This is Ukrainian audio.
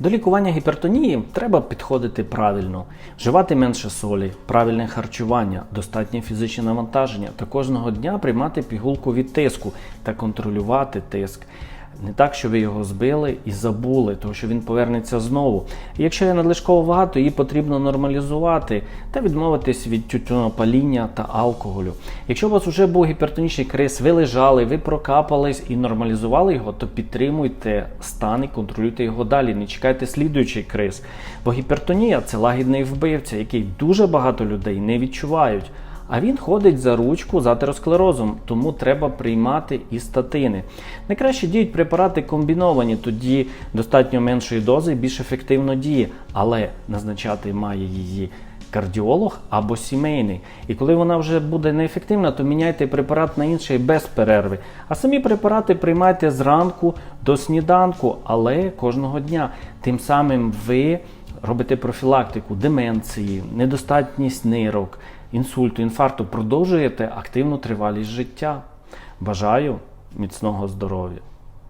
До лікування гіпертонії треба підходити правильно, вживати менше солі, правильне харчування, достатнє фізичне навантаження та кожного дня приймати пігулку від тиску та контролювати тиск. Не так, що ви його збили і забули, тому що він повернеться знову. І якщо є надлишкова вага, то її потрібно нормалізувати та відмовитись від тютюнопаління та алкоголю. Якщо у вас вже був гіпертонічний криз, ви лежали, ви прокапались і нормалізували його, то підтримуйте стан і контролюйте його далі. Не чекайте слідуючий криз. Бо гіпертонія це лагідний вбивця, який дуже багато людей не відчувають. А він ходить за ручку з атеросклерозом, тому треба приймати і статини. Найкраще діють препарати комбіновані, тоді достатньо меншої дози більш ефективно діє, але назначати має її кардіолог або сімейний. І коли вона вже буде неефективна, то міняйте препарат на інший без перерви. А самі препарати приймайте зранку до сніданку, але кожного дня. Тим самим ви робите профілактику деменції, недостатність нирок, інсульту, інфаркту, продовжуєте активну тривалість життя. Бажаю міцного здоров'я!